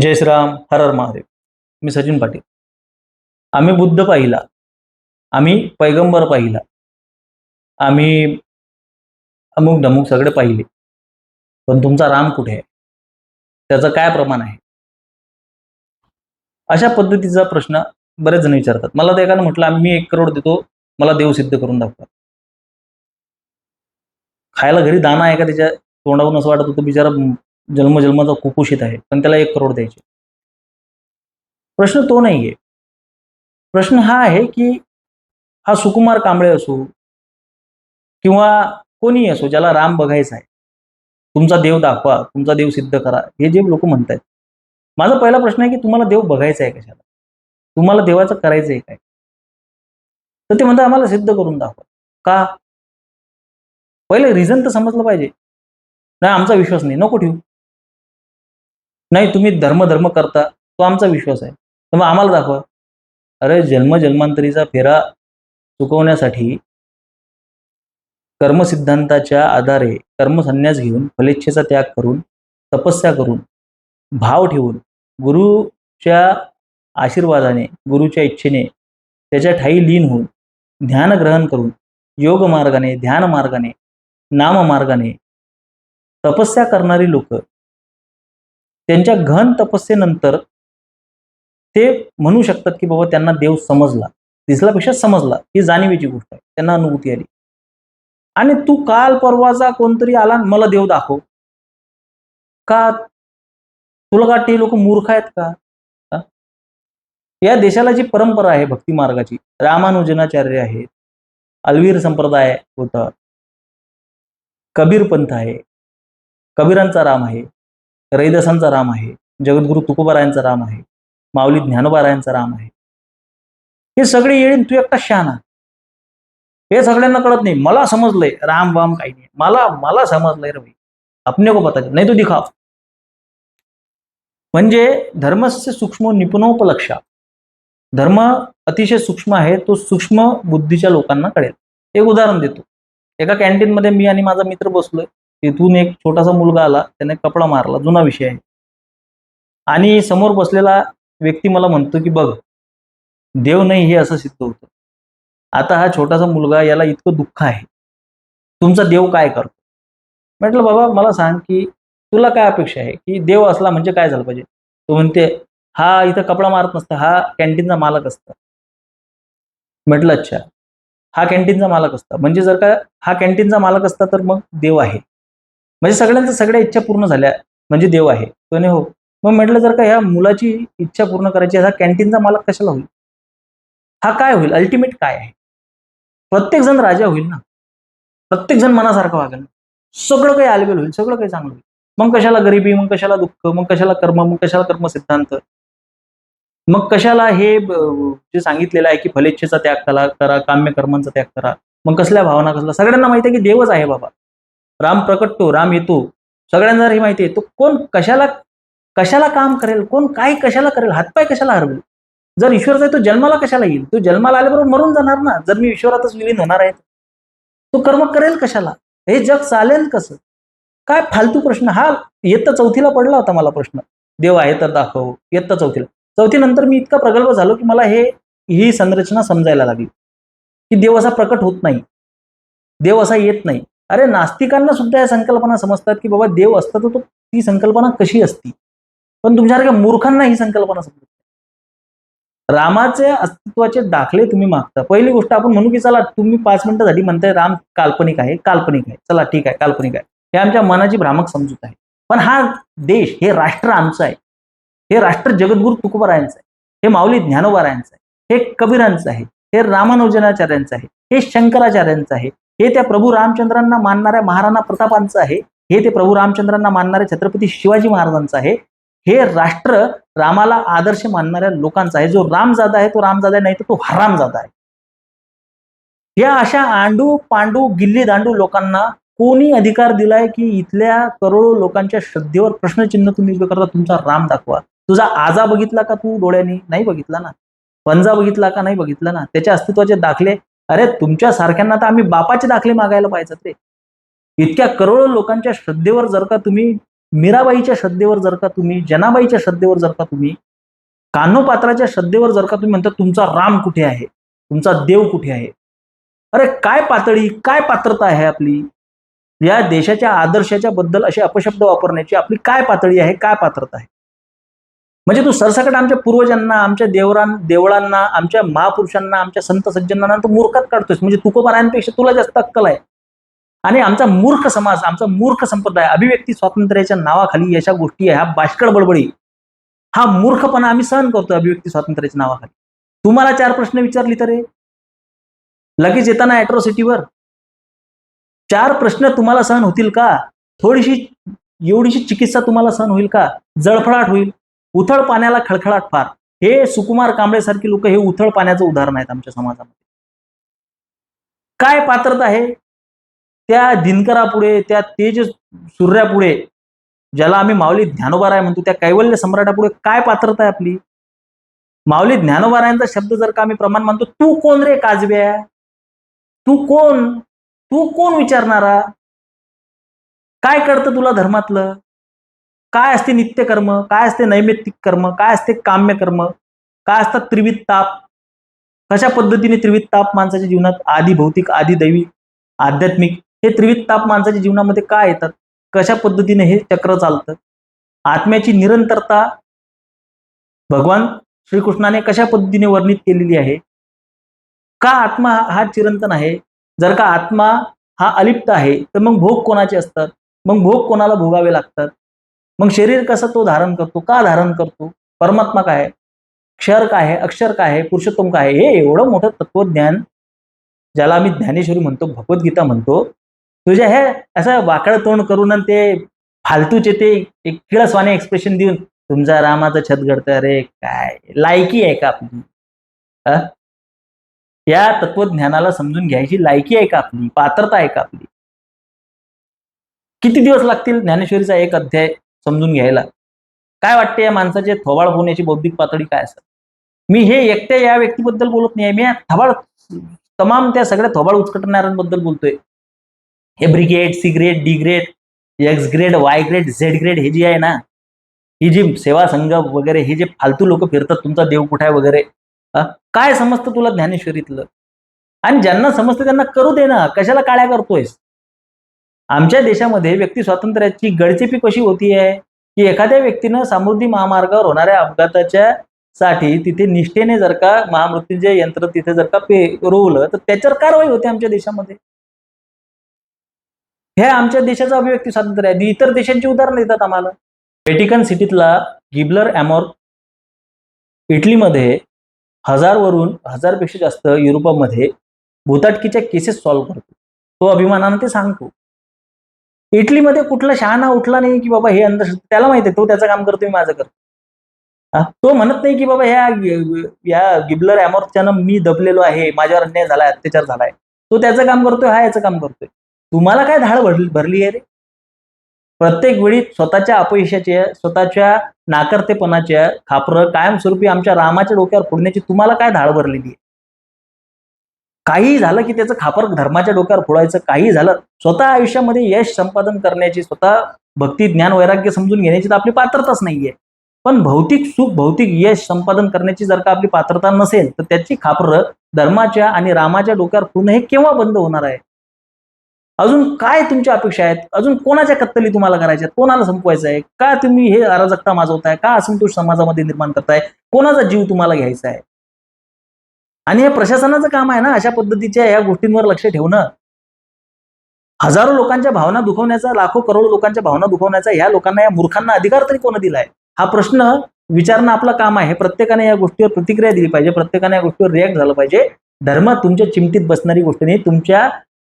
जय श्रीराम हर हर महादेव. मी सचिन पाटील. आम्ही बुद्ध पाहिला. आम्ही पैगंबर पाहिला. आम्ही अमुक ढमुक सगळे पाहिले. पण तुमचा राम कुठे आहे? त्याचं काय प्रमाण आहे? अशा पद्धतीचा प्रश्न बरेच जण विचारतात. मला तर एकानं म्हटलं आम्ही एक करोड देतो. मला देव सिद्ध करून दाखवा. खायला घरी दाना आहे का त्याच्या तोंडावरून असं वाटत होतं बिचारा जन्मजन्माचा कुपोषित आहे पण त्याला एक करोड द्यायचे. प्रश्न तो नाहीये. प्रश्न हा आहे की हा सुकुमार कांबळे असो किंवा कोणी असो ज्याला राम बघायचा आहे तुमचा देव दाखवा तुमचा देव सिद्ध करा हे जे लोक म्हणतायत. माझा पहिला प्रश्न आहे की तुम्हाला देव बघायचा आहे कशाला? तुम्हाला देवाचं करायचं आहे काय? तर ते म्हणतात आम्हाला सिद्ध करून दाखवा. का? पहिले रिझन तर समजलं पाहिजे. नाही आमचा विश्वास नाही. नको ठेवू. नाही तुम्ही धर्म धर्म करता तो आमचा विश्वास आहे. तर मग आम्हाला दाखवा. अरे जन्म जन्मांतरीचा फेरा चुकवण्यासाठी कर्मसिद्धांताच्या आधारे कर्मसन्यास घेऊन फलेच्छेचा त्याग करून तपस्या करून भाव ठेवून गुरुच्या आशीर्वादाने गुरुच्या इच्छेने त्याच्या ठाई लीन होऊन ध्यान ग्रहण करून योग मार्गाने ध्यान मार्गाने नाम मार्गाने तपस्या करणारी लोक त्यांच्या घन तपस्येनंतर ते म्हणू शकतात की बाबा त्यांना देव समजला. दिसल्यापेक्षा समजला. ही जाणीवेची गोष्ट आहे. त्यांना अनुभूती आली. आणि तू काल परवाचा कोणतरी आला मला देव दाखव. का? तुला का ते लोक मूर्ख आहेत का? या देशाला जी परंपरा आहे भक्ती मार्गाची रामानुजनाचार्य आहेत अलवीर संप्रदाय होता कबीर पंथ आहे कबीरांचा राम आहे रैदासांचा राम आहे जगद्गुरु तुकोबारायांचा राम आहे माऊली ज्ञानोबारायांचा राम आहे. हे सगळे येईन तू एकटा शहाणा. हे सगळ्यांना कळत नाही मला समजलंय राम वाम काही नाही. मला मला समजलंय रे भाई अपने को पता नाही तो दिखाव. म्हणजे धर्मस्य सूक्ष्म निपुणोपलक्षा. धर्म अतिशय सूक्ष्म आहे तो सूक्ष्म बुद्धीच्या लोकांना कळेल. एक उदाहरण देतो. एका कॅन्टीनमध्ये मी आणि माझा मित्र बसलोय. तिथून एक छोटासा मुलगा आला त्याने कपडा मारला जुना विषय आहे. आणि समोर बसलेला व्यक्ती मला म्हणतो की बघ देव नाही हे असं सिद्ध होतं. आता हा छोटासा मुलगा याला इतकं दुःख आहे. तुमचा देव काय करतो? म्हटलं बाबा मला सांग की तुला काय अपेक्षा आहे? की देव असला म्हणजे काय झालं पाहिजे? तो म्हणते हा इथं कपडा मारत नसता हा कॅन्टीनचा मालक असता. म्हटलं अच्छा. हा कॅन्टीनचा मालक असता. म्हणजे जर का हा कॅन्टीनचा मालक असता तर मग देव आहे. म्हणजे सगळ्यांच्या सगळ्या इच्छा पूर्ण झाल्या म्हणजे देव आहे. तो नाही हो. मग म्हटलं जर का ह्या मुलाची इच्छा पूर्ण करायची हा कॅन्टीनचा मालक कशाला होईल? हा काय होईल? अल्टिमेट काय आहे? प्रत्येक जण राजा होईल ना? प्रत्येक जण मनासारखं वागेल सगळं काही आलबेल होईल सगळं काही चांगलं होईल. मग कशाला गरिबी मग कशाला दुःख मग कशाला कर्म मग कशाला कर्म सिद्धांत मग कशाला हे जे सांगितलेलं आहे की फलेच्छेचा त्याग करा करा काम्य कर्मांचा त्याग करा. मग कसल्या भावना कसला सगळ्यांना माहिती आहे की देवच आहे बाबा. राम प्रकटतो राम येतो. सगळ्यांना हे माहिती आहे. तो कोण कशाला कशाला काम करेल? कोण काय कशाला करेल? हातपाय कशाला हरवेल? जर ईश्वरचा आहे तो जन्माला कशाला येईल? तो जन्माला आल्याबरोबर मरून जाणार ना? जर मी ईश्वरातच विलीन होणार आहे तो कर्म करेल कशाला? हे जग चालेल कसं? काय फालतू प्रश्न? हा इयत्ता चौथीला पडला होता मला प्रश्न. देव आहे तर दाखव. इयत्ता चौथीला. चौथीनंतर मी इतका प्रगल्भ झालो की मला हे ही संरचना समजायला लागली. की देव असा प्रकट होत नाही. देव असा येत नाही. अरे नास्तिकांना सुद्धा या संकल्पना समजतात की बाबा देव असता तर तो ती संकल्पना कशी असती? पण तुमच्यासारख्या मूर्खांना ही संकल्पना समजत रामाचे अस्तित्वाचे दाखले तुम्ही मागता. पहिली गोष्ट आपण म्हणू की चला तुम्ही पाच मिनिटासाठी म्हणताय राम काल्पनिक आहे काल्पनिक आहे. चला ठीक आहे काल्पनिक आहे. हे आमच्या मनाची भ्रामक समजूत आहे. पण हा देश हे राष्ट्र आमचं आहे. हे राष्ट्र जगद्गुरु तुकोबारायांचं आहे. हे माऊली ज्ञानोबारायांचं आहे. हे कबीरांचं आहे. हे रामानुजनाचार्यांचं आहे. हे शंकराचार्यांचं आहे. हे त्या प्रभू रामचंद्रांना मानणाऱ्या महाराणा प्रतापांचं आहे. हे ते प्रभू रामचंद्रांना मानणाऱ्या छत्रपती शिवाजी महाराजांचं आहे. हे राष्ट्र रामाला आदर्श मानणाऱ्या लोकांचा आहे. जो रामजादा आहे तो रामजादा नाही तर तो हरामजादा आहे. या अशा आंडू पांडू गिल्ली दांडू लोकांना कोणी अधिकार दिलाय की इथल्या करोडो लोकांच्या श्रद्धेवर प्रश्नचिन्ह तुम्ही उभे करता तुमचा राम दाखवा. तुझा आजा बघितला का तू डोळ्यांनी? नाही बघितला ना. पंजा बघितला का? नाही बघितला ना. त्याच्या अस्तित्वाचे दाखले अरे तुमच्या सारख्यांना तर आम्ही बापाचे दाखले मागायला पाहिजे ते इतक्या करोडो लोकांच्या श्रद्धेवर जर का तुम्ही मीराबाईच्या श्रद्धेवर जर का तुम्ही जनाबाईच्या श्रद्धेवर जर का तुम्ही कान्होपात्राच्या श्रद्धेवर जर का तुम्ही म्हणता तुमचा राम कुठे आहे? तुमचा देव कुठे आहे? अरे काय पातळी काय पात्रता आहे आपली? या देशाच्या आदर्शाच्या बद्दल असे अपशब्द वापरण्याची आपली काय पातळी आहे काय पात्रता आहे? म्हणजे तू सरसकट आमच्या पूर्वजांना आमच्या देवरां देवळांना आमच्या महापुरुषांना आमच्या संत सज्जनांना तू मूर्खात काढतोस म्हणजे तुकोबारायांपेक्षा तुला जास्त अक्कल आहे. आणि आमचा मूर्ख समाज आमचा मूर्ख संप्रदाय अभिव्यक्ती स्वातंत्र्याच्या नावाखाली अशा गोष्टी आहे. हा बाष्कळ बडबडी हा मूर्खपणा आम्ही सहन करतो अभिव्यक्ती स्वातंत्र्याच्या नावाखाली. तुम्हाला चार प्रश्न विचारली तर रे लगेच येताना अॅट्रॉसिटीवर चार प्रश्न तुम्हाला सहन होतील का? थोडीशी एवढीशी चिकित्सा तुम्हाला सहन होईल का? जळफळाट होईल. उथळ पाण्याला खळखळाट फार. हे सुकुमार कांबळे सारखी लोक हे उथळ पाण्याचं उदाहरण आहेत आमच्या समाजामध्ये. काय पात्रता आहे? त्या दिनकरापुढे त्या तेज सूर्यापुढे ज्याला आम्ही माऊली ज्ञानोबाराय म्हणतो त्या कैवल्य सम्राटापुढे काय पात्रता आहे आपली? माऊली ज्ञानोबारायांचा शब्द जर का आम्ही प्रमाण मानतो तू कोण रे काजव्या तू कोण? तू कोण विचारणारा? काय कळतं तुला धर्मातलं? काय असते नित्यकर्म? काय असते नैमित्तिक कर्म? काय असते काम्य कर्म काय असतात त्रिविध ताप? कशा पद्धतीने त्रिविध ताप माणसाच्या जीवनात आधी भौतिक आधी दैविक आध्यात्मिक हे त्रिविध ताप माणसाच्या जीवनामध्ये काय येतात? कशा पद्धतीने हे चक्र चालतं? आत्म्याची निरंतरता भगवान श्रीकृष्णाने कशा पद्धतीने वर्णित केलेली आहे? का आत्मा हा चिरंतन आहे? जर का आत्मा हा अलिप्त आहे तर मग भोग कोणाचे असतात? मग भोग कोणाला भोगावे लागतात? मग शरीर कसं तो धारण करतो? का धारण करतो? परमात्मा काय आहे? क्षर काय आहे? अक्षर काय आहे? पुरुषोत्तम काय आहे? हे एवढं मोठं तत्वज्ञान ज्याला आम्ही ज्ञानेश्वरी म्हणतो भगवद्गीता म्हणतो तुझ्या हे असं वाकड तोंड करून ते फालतूचे ते एक किळसवाने एक्सप्रेशन देऊन तुमचा रामाचं छत घडतं अरे काय? लायकी आहे का आपली? या तत्वज्ञानाला समजून घ्यायची लायकी आहे का आपली? पात्रता आहे का आपली? किती दिवस लागतील ज्ञानेश्वरीचा एक अध्याय? समजून घ्यायला. काय वाटते या माणसाचे थोबाड होण्याची बौद्धिक पातळी काय असेल? मी हे एकट्या या व्यक्तीबद्दल बोलत नाही मी थबाळ तमाम त्या सगळ्या थोबाड उचकटणाऱ्यांबद्दल बोलतोय. हे brigade C grade D grade X grade Y grade Z grade हे जी आहे ना ही जी सेवा संघ वगैरे हे जे फालतू लोक फिरतात तुमचा देव कुठे आहे वगैरे काय समजतं तुला ज्ञानेश्वरीतलं? आणि ज्यांना समजतं त्यांना करू दे ना. कशाला काळ्या करतोयस? आमच्या देशामध्ये व्यक्ती स्वातंत्र्याची गडचेपी कशी होती आहे? की एखाद्या व्यक्तीनं समृद्धी महामार्गावर होणाऱ्या अपघाताच्या साठी तिथे निष्ठेने जर का महामृत्यूंचे यंत्र तिथे जर का पे रोवलं तर त्याच्यावर कारवाई होते आमच्या देशामध्ये. हे आमच्या देशाचं अभिव्यक्ती स्वातंत्र्य आहे. इतर देशांची उदाहरणं देतात आम्हाला. पेटिकन सिटीतला गिबलर अॅमॉर इटलीमध्ये हजारवरून हजारपेक्षा जास्त युरोपामध्ये भूताटकीच्या केसेस सॉल्व्ह करतो. तो अभिमानानं ते सांगतो. इटलीमध्ये कुठला शहाणा उठला नाही की बाबा हे अंधश्रद्धा त्याला माहिती आहे तो त्याचं काम करतो मी माझं करतो तो म्हणत नाही की बाबा ह्या या गिबलर अमोर्थ्यानं मी दबलेलो आहे माझ्यावर अन्याय झालाय अत्याचार झालाय. तो त्याचं काम करतोय हा याचं काम करतोय. तुम्हाला काय धाड भरली भरली आहे रे? प्रत्येक वेळी स्वतःच्या अपयशाच्या स्वतःच्या नाकर्तेपणाच्या खापरं कायमस्वरूपी आमच्या रामाच्या डोक्यावर फोडण्याची तुम्हाला काय धाड भरलेली आहे? काही झालं की त्याचं खापर धर्माच्या डोक्यावर फोडायचं काही झालं स्वतः आयुष्यामध्ये यश संपादन करण्याची स्वतः भक्ती ज्ञान वैराग्य समजून घेण्याची तर आपली पात्रताच नाहीये. पण भौतिक सुख भौतिक यश संपादन करण्याची जर का आपली पात्रता नसेल तर त्याची खापरं धर्माच्या आणि रामाच्या डोक्यावर फोडणं हे केव्हा बंद होणार आहे? अजून काय तुमच्या अपेक्षा आहेत? अजून कोणाच्या कत्तली तुम्हाला करायच्या कोणाला संपवायचं आहे? का तुम्ही हे अराजकता माजवताय? का असंतोष समाजामध्ये निर्माण करताय? कोणाचा जीव तुम्हाला घ्यायचा आहे? आणि हे प्रशासनाचं काम आहे ना अशा पद्धतीच्या या गोष्टींवर लक्ष ठेवणं. हजारो लोकांच्या भावना दुखवण्याचा लाखो करोड लोकांच्या भावना दुखवण्याचा ह्या लोकांना या मूर्खांना अधिकार तरी कोण दिलाय? हा प्रश्न विचारणं आपलं काम आहे. प्रत्येकाने या गोष्टीवर प्रतिक्रिया दिली पाहिजे. प्रत्येकाने या गोष्टीवर रिॲक्ट झालं पाहिजे. धर्म तुमच्या चिमटीत बसणारी गोष्ट नाही तुमच्या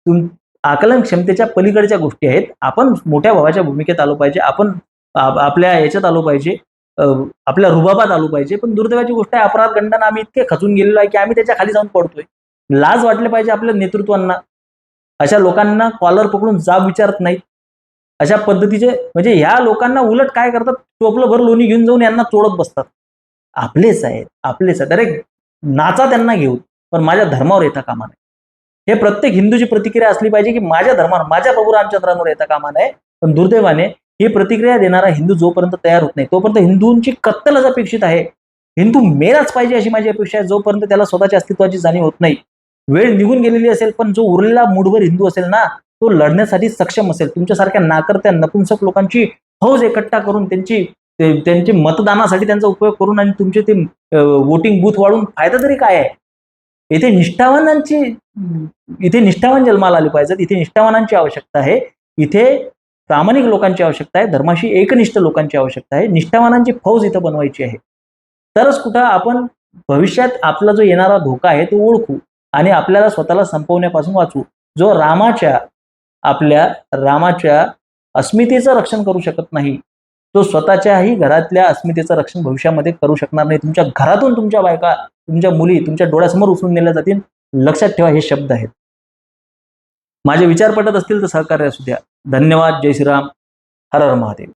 तुम आकलन क्षमतेच्या पलीकडच्या गोष्टी आहेत. आपण मोठ्या भावाच्या भूमिकेत आलो पाहिजे. आपण आपल्या याच्यात आलो पाहिजे. आपल्या रुबाबात आलो पाहिजे. पण दुर्दैवाची गोष्ट आहे अपराध गंडानं आम्ही इतके खचून गेलेलो आहे की आम्ही त्याच्याखाली जाऊन पडतोय. लाज वाटले पाहिजे आपल्या नेतृत्वांना. अशा लोकांना कॉलर पकडून जाब विचारत नाहीत. अशा पद्धतीचे म्हणजे ह्या लोकांना उलट काय करतात? टोपलं भर लोणी घेऊन जाऊन यांना चोडत बसतात. आपलेच आहेत आपलेच आहेत. अरे नाचा त्यांना घेऊन पण माझ्या धर्मावर येता कामा नये. हे प्रत्येक हिंदूची प्रतिक्रिया असली पाहिजे की माझ्या धर्मावर माझ्या प्रभू रामचंद्रांवर येता कामा नये. पण दुर्दैवाने ही प्रतिक्रिया देणारा हिंदू जोपर्यंत तयार होत नाही तोपर्यंत हिंदूंची कत्तलच अपेक्षित आहे. हिंदू मेलाच पाहिजे अशी माझी अपेक्षा आहे जोपर्यंत त्याला स्वतःच्या अस्तित्वाची जाणीव होत नाही. वेळ निघून गेलेली असेल पण जो उरलेला मूडभर हिंदू असेल ना तो लढण्यासाठी सक्षम असेल. तुमच्यासारख्या नाकर्त्या नपुंसक लोकांची हौज एकट्ठा करून त्यांची त्यांचे मतदानासाठी त्यांचा उपयोग करून आणि तुमचे ते वोटिंग बूथ वाढून फायदा तरी काय आहे? इथे निष्ठावानांची इथे निष्ठावान जन्माला आले पाहिजेत इथे निष्ठावानांची आवश्यकता आहे. इथे प्रामाणिक लोकांची आवश्यकता आहे धर्माशी एकनिष्ठ लोकांची आवश्यकता आहे निष्ठावानांची फौज इथं बनवायची आहे. तरच कुठं आपण भविष्यात आपला जो येणारा धोका आहे तो ओळखू आणि आपल्याला स्वतःला संपवण्यापासून वाचू जो रामाच्या आपल्या रामाच्या अस्मितेचं रक्षण करू शकत नाही तो स्वतःच्याही घरातल्या अस्मितेचं रक्षण भविष्यामध्ये करू शकणार नाही. तुमच्या घरातून तुमच्या बायका तुमच्या मुली तुमच्या डोळ्यासमोर उचलून नेल्या जातील. लक्षात ठेवा हे शब्द आहेत. माझे विचार पटत असतील तर सहकार्य असू द्या. धन्यवाद जय श्रीराम हर हर महादेव।